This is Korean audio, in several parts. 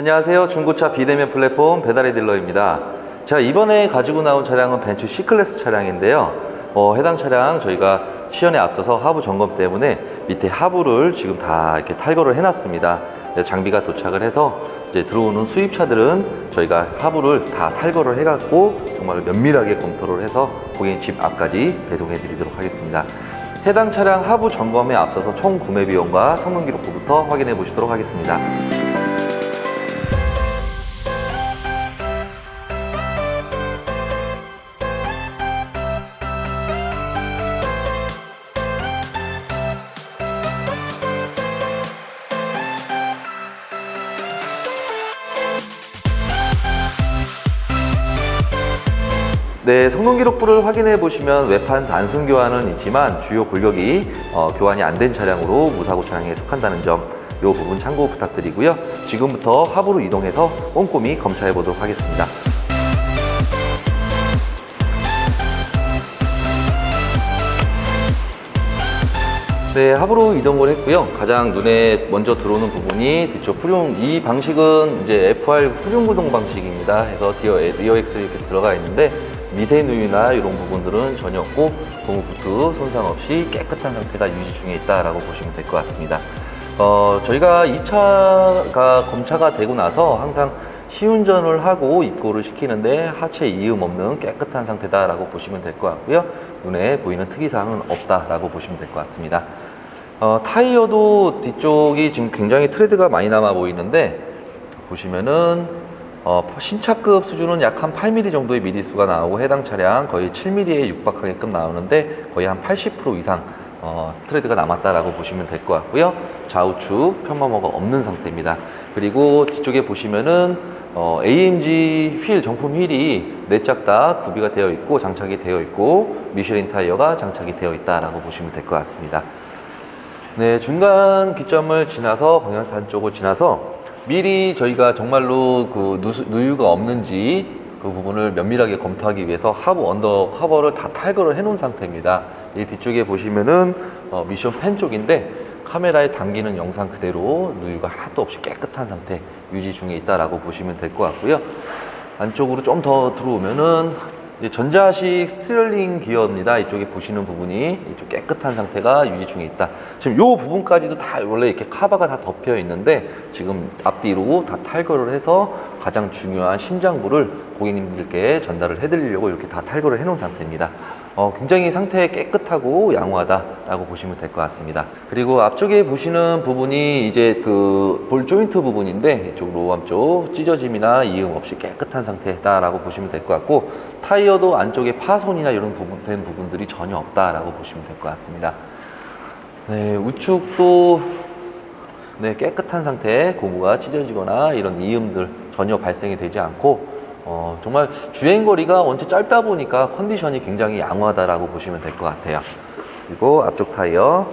안녕하세요. 중고차 비대면 플랫폼 배달의 딜러입니다. 제가 이번에 가지고 나온 차량은 벤츠 C클래스 차량인데요. 어, 해당 차량 저희가 시연에 앞서서 하부 점검 때문에 밑에 하부를 지금 다 이렇게 탈거를 해놨습니다. 장비가 도착을 해서 이제 들어오는 수입차들은 저희가 하부를 다 탈거를 해갖고 정말 면밀하게 검토를 해서 고객님 집 앞까지 배송해 드리도록 하겠습니다. 해당 차량 하부 점검에 앞서서 총 구매 비용과 성능 기록부부터 확인해 보시도록 하겠습니다. 네, 성능 기록부를 확인해 보시면 외판 단순 교환은 있지만 주요 골격이 어, 교환이 안 된 차량으로 무사고 차량에 속한다는 점, 이 부분 참고 부탁드리고요. 지금부터 하부로 이동해서 꼼꼼히 검사해 보도록 하겠습니다. 네, 합으로 이동을 했고요. 가장 눈에 먼저 들어오는 부분이 뒤쪽 후륜, 이 방식은 이제 FR 후륜 구동 방식입니다. 해서 디어, 리어 엑스 이렇게 들어가 있는데 미세 누유나 이런 부분들은 전혀 없고 고무 부트 손상 없이 깨끗한 상태가 유지 중에 있다라고 보시면 될 것 같습니다. 어, 저희가 이 차가 검차가 되고 나서 항상 시운전을 하고 입고를 시키는데 하체 이음 없는 깨끗한 상태다라고 보시면 될 것 같고요. 눈에 보이는 특이사항은 없다라고 보시면 될 것 같습니다. 어, 타이어도 뒤쪽이 지금 굉장히 트레드가 많이 남아 보이는데 보시면은 어, 신차급 수준은 약 한 8mm 정도의 미리수가 나오고 해당 차량 거의 7mm에 육박하게끔 나오는데 거의 한 80% 이상 어, 트레드가 남았다라고 보시면 될 것 같고요. 좌우측 편마모가 없는 상태입니다. 그리고 뒤쪽에 보시면은 어, AMG 휠 정품 휠이 네 짝 다 구비가 되어 있고 장착이 되어 있고 미쉐린 타이어가 장착이 되어 있다라고 보시면 될 것 같습니다. 네, 중간 기점을 지나서 방향판 쪽을 지나서 미리 저희가 정말로 그 누수, 누유가 없는지 그 부분을 면밀하게 검토하기 위해서 하부 언더 커버를 다 탈거를 해놓은 상태입니다. 이 뒤쪽에 보시면은 어, 미션 펜 쪽인데 카메라에 담기는 영상 그대로 누유가 하나도 없이 깨끗한 상태 유지 중에 있다라고 보시면 될 것 같고요. 안쪽으로 좀 더 들어오면은 전자식 스티어링 기어입니다. 이쪽에 보시는 부분이 이쪽 깨끗한 상태가 유지 중에 있다. 지금 이 부분까지도 다 원래 이렇게 카바가 다 덮여 있는데 지금 앞뒤로 다 탈거를 해서 가장 중요한 심장부를 고객님들께 전달을 해드리려고 이렇게 다 탈거를 해놓은 상태입니다. 어, 굉장히 상태 깨끗하고 양호하다라고 보시면 될 것 같습니다. 그리고 앞쪽에 보시는 부분이 이제 그 볼 조인트 부분인데 이쪽 로암 쪽 찢어짐이나 이음 없이 깨끗한 상태다라고 보시면 될 것 같고 타이어도 안쪽에 파손이나 이런 부분 된 부분들이 전혀 없다라고 보시면 될 것 같습니다. 네, 우측도 네, 깨끗한 상태, 고무가 찢어지거나 이런 이음들 전혀 발생이 되지 않고 어, 정말 주행 거리가 원체 짧다 보니까 컨디션이 굉장히 양호하다라고 보시면 될 것 같아요. 그리고 앞쪽 타이어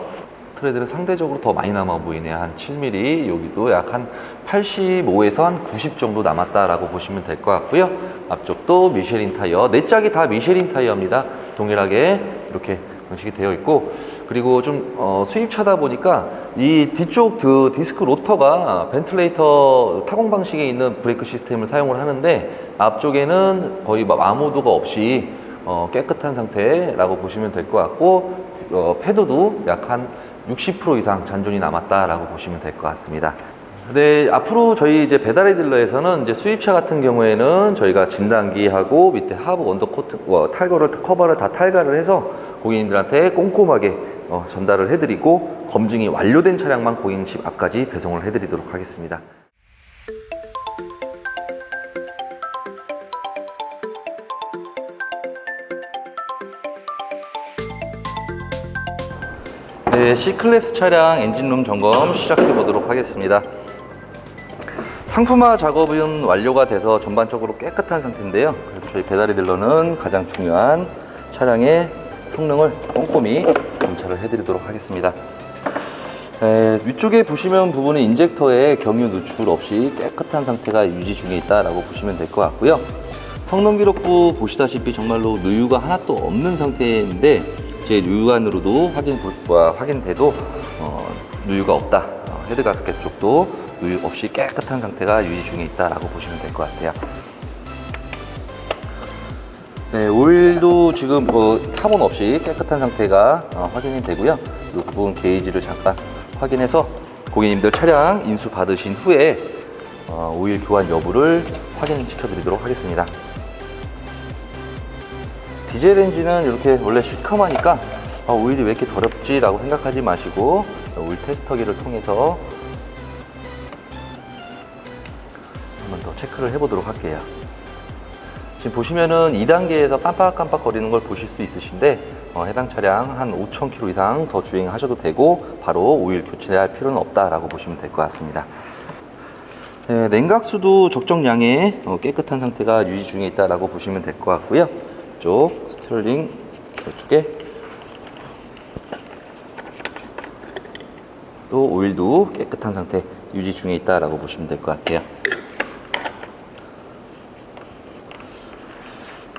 트레드는 상대적으로 더 많이 남아 보이네요. 한 7mm, 여기도 약 한 85에서 한 90 정도 남았다라고 보시면 될 것 같고요. 앞쪽도 미쉐린 타이어, 네 짝이 다 미쉐린 타이어입니다. 동일하게 이렇게 방식이 되어 있고 그리고 좀 어, 수입차다 보니까 이 뒤쪽 그 디스크 로터가 벤틀레이터 타공 방식에 있는 브레이크 시스템을 사용을 하는데 앞쪽에는 거의 막 아무도가 없이 어, 깨끗한 상태라고 보시면 될 것 같고 어, 패드도 약 한 60% 이상 잔존이 남았다라고 보시면 될 것 같습니다. 네, 앞으로 저희 이제 배달의 딜러에서는 이제 수입차 같은 경우에는 저희가 진단기하고 밑에 하부 언더 코트 어, 탈거를 커버를 다 탈거를 해서 고객님들한테 꼼꼼하게 어, 전달을 해드리고 검증이 완료된 차량만 고객님 집 앞까지 배송을 해드리도록 하겠습니다. 네, C클래스 차량 엔진룸 점검 시작해 보도록 하겠습니다. 상품화 작업은 완료가 돼서 전반적으로 깨끗한 상태인데요. 저희 배달의 딜러는 가장 중요한 차량의 성능을 꼼꼼히 검찰을 해드리도록 하겠습니다. 에, 위쪽에 보시면 부분은 인젝터에 경유 누출 없이 깨끗한 상태가 유지 중에 있다라고 보시면 될 것 같고요. 성능 기록부 보시다시피 정말로 누유가 하나도 없는 상태인데 제 누유관으로도 확인 와 확인돼도 어, 누유가 없다. 어, 헤드 가스켓 쪽도 유입 없이 깨끗한 상태가 유지 중에 있다라고 보시면 될 것 같아요. 네, 오일도 지금 뭐 카본 없이 깨끗한 상태가 어, 확인이 되고요. 이 부분 게이지를 잠깐 확인해서 고객님들 차량 인수 받으신 후에 어, 오일 교환 여부를 확인시켜 드리도록 하겠습니다. 디젤 엔진은 이렇게 원래 시커머니까 아, 오일이 왜 이렇게 더럽지 라고 생각하지 마시고 오일 테스터기를 통해서 한번 더 체크를 해보도록 할게요. 지금 보시면은 2단계에서 깜빡깜빡 거리는 걸 보실 수 있으신데 어, 해당 차량 한 5,000km 이상 더 주행하셔도 되고 바로 오일 교체할 필요는 없다라고 보시면 될 것 같습니다. 네, 냉각수도 적정량의 어, 깨끗한 상태가 유지 중에 있다라고 보시면 될 것 같고요. 이쪽 스티어링 이쪽에 또 오일도 깨끗한 상태 유지 중에 있다라고 보시면 될 것 같아요.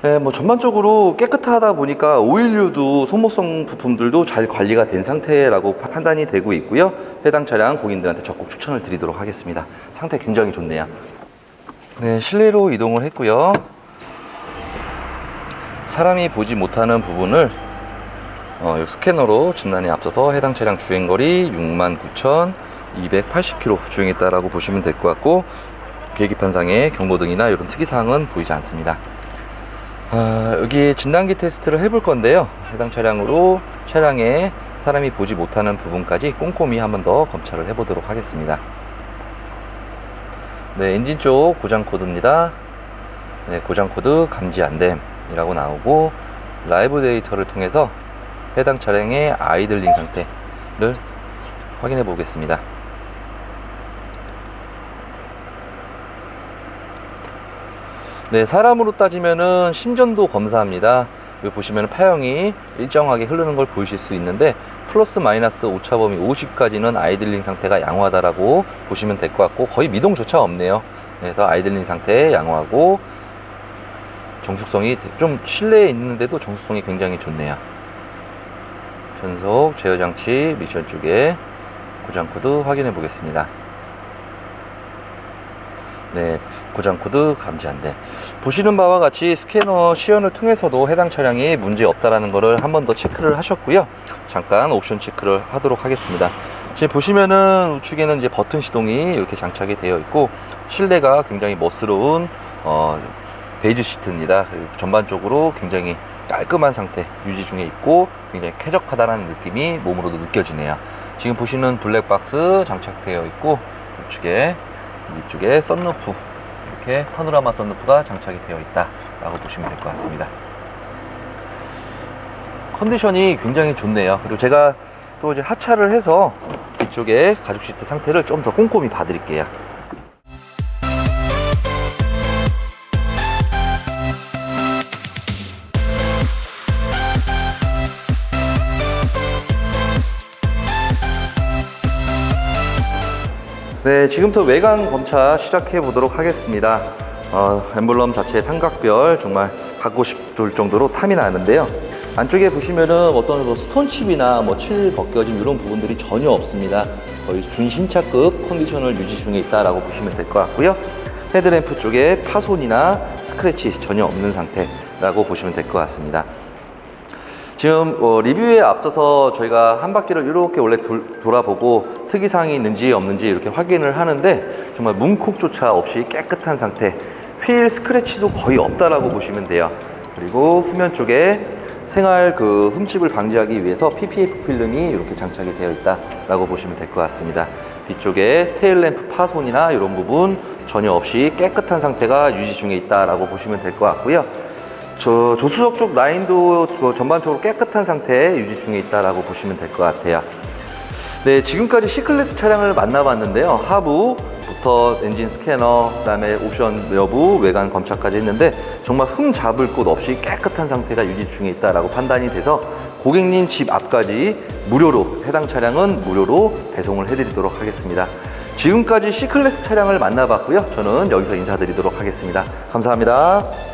네, 뭐 전반적으로 깨끗하다 보니까 오일류도 소모성 부품들도 잘 관리가 된 상태라고 판단이 되고 있고요. 해당 차량 고객님들한테 적극 추천을 드리도록 하겠습니다. 상태 굉장히 좋네요. 네, 실내로 이동을 했고요. 사람이 보지 못하는 부분을 어, 이 스캐너로 진단에 앞서서 해당 차량 주행거리 69,280km 주행했다라고 보시면 될 것 같고 계기판상의 경고등이나 이런 특이사항은 보이지 않습니다. 아, 여기 진단기 테스트를 해볼 건데요. 해당 차량으로 차량에 사람이 보지 못하는 부분까지 꼼꼼히 한 번 더 검찰을 해보도록 하겠습니다. 네, 엔진 쪽 고장 코드입니다. 네, 고장 코드 감지 안됨이라고 나오고 라이브 데이터를 통해서 해당 차량의 아이들링 상태를 확인해 보겠습니다. 네, 사람으로 따지면은 심전도 검사합니다. 여기 보시면 파형이 일정하게 흐르는 걸 보이실 수 있는데 플러스 마이너스 오차 범위 50까지는 아이들링 상태가 양호하다라고 보시면 될 것 같고 거의 미동조차 없네요. 그래서 아이들링 상태 양호하고 정숙성이 좀 실내에 있는데도 정숙성이 굉장히 좋네요. 전속 제어 장치 미션 쪽에 고장 코드 확인해 보겠습니다. 네, 고장 코드 감지 안 돼. 보시는 바와 같이 스캐너 시연을 통해서도 해당 차량이 문제 없다라는 것을 한 번 더 체크를 하셨고요. 잠깐 옵션 체크를 하도록 하겠습니다. 지금 보시면은 우측에는 이제 버튼 시동이 이렇게 장착이 되어 있고 실내가 굉장히 멋스러운 어, 베이지 시트입니다. 그리고 전반적으로 굉장히 깔끔한 상태 유지 중에 있고 굉장히 쾌적하다는 느낌이 몸으로도 느껴지네요. 지금 보시는 블랙박스 장착되어 있고 우측에 이쪽에 썬루프 이렇게 파노라마 썬루프가 장착이 되어 있다 라고 보시면 될 것 같습니다. 컨디션이 굉장히 좋네요. 그리고 제가 또 이제 하차를 해서 이쪽에 가죽 시트 상태를 좀 더 꼼꼼히 봐드릴게요. 네, 지금부터 외관 검차 시작해 보도록 하겠습니다. 어, 엠블럼 자체 삼각별 정말 갖고 싶을 정도로 탐이 나는데요. 안쪽에 보시면은 어떤 뭐 스톤칩이나 뭐 칠 벗겨짐 이런 부분들이 전혀 없습니다. 거의 준신차급 컨디션을 유지 중에 있다라고 보시면 될 것 같고요. 헤드램프 쪽에 파손이나 스크래치 전혀 없는 상태라고 보시면 될 것 같습니다. 지금 어, 리뷰에 앞서서 저희가 한 바퀴를 이렇게 원래 돌, 돌아보고 특이사항이 있는지 없는지 이렇게 확인을 하는데 정말 문콕조차 없이 깨끗한 상태. 휠 스크래치도 거의 없다라고 보시면 돼요. 그리고 후면 쪽에 생활 그 흠집을 방지하기 위해서 PPF 필름이 이렇게 장착이 되어 있다라고 보시면 될 것 같습니다. 뒤쪽에 테일램프 파손이나 이런 부분 전혀 없이 깨끗한 상태가 유지 중에 있다라고 보시면 될 것 같고요 저 조수석 쪽 라인도 그 전반적으로 깨끗한 상태 유지 중에 있다라고 보시면 될 것 같아요. 네, 지금까지 C클래스 차량을 만나봤는데요. 하부부터 엔진 스캐너, 그다음에 옵션 여부, 외관 검차까지 했는데 정말 흠 잡을 곳 없이 깨끗한 상태가 유지 중에 있다라고 판단이 돼서 고객님 집 앞까지 무료로 해당 차량은 무료로 배송을 해드리도록 하겠습니다. 지금까지 C클래스 차량을 만나봤고요. 저는 여기서 인사드리도록 하겠습니다. 감사합니다.